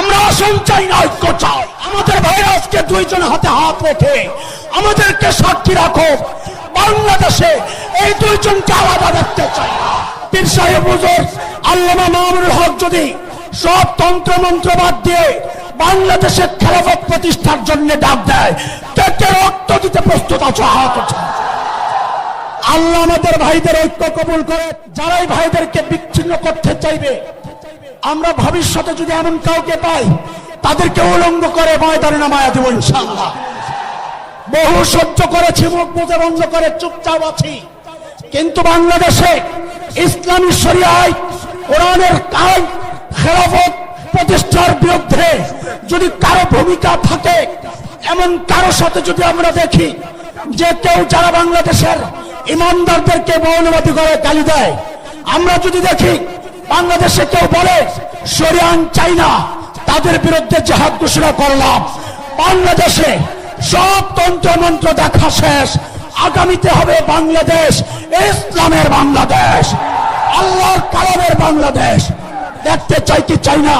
আমরা আসন চাই না ঐক্য চাই। আমাদের ভাইরা আজকে দুইজন হাতে হাত রেখে আমাদেরকে সাক্ষী রাখো। বাংলাদেশে এই দুইজনকে আলাদা দেখতে চাই পীর সাহেব হুজুর, আল্লামা মামুনুল হক যদি সব তন্ত্র মন্ত্র বাদ দিয়ে বাংলাদেশের খেলাফত প্রতিষ্ঠার জন্য ডাক দেয় কে কে রক্ত দিতে প্রস্তুত আছো হাত। আল্লাহ আমাদের ভাইদের ঐক্য কবুল করে, যারাই ভাইদেরকে বিচ্ছিন্ন করতে চাইবে আমরা ভবিষ্যতে যদি এমন কাউকে পাই, তাদেরকে উলঙ্গ করে ময়দানে নামায়া দেবো ইনশাল্লাহ বহু সহ্য করেছি, মুখ বুঝে বন্ধ করে চুপচাপ আছি। কিন্তু বাংলাদেশে ইসলামী শরিয়ায়, কোরআনের কাজ খেলাফত প্রতিষ্ঠার বিরুদ্ধে যদি কারও ভূমিকা থাকে, এমন কারও সাথে যদি আমরা দেখি যে কেউ যারা বাংলাদেশের ইমানদারদেরকে মৌলবাদী করে গালি দেয়, আমরা যদি দেখি বাংলাদেশে কেউ বলে সরিয়ান চাই না তাদের বিরুদ্ধে জাহাজ ঘোষণা করলাম। বাংলাদেশে সব তন্ত্র মন্ত্র দেখা শেষ। আগামীতে হবে বাংলাদেশ, ইসলামের বাংলাদেশ, আল্লাহর কালামের বাংলাদেশ। দেখতে চাই কি চাই না।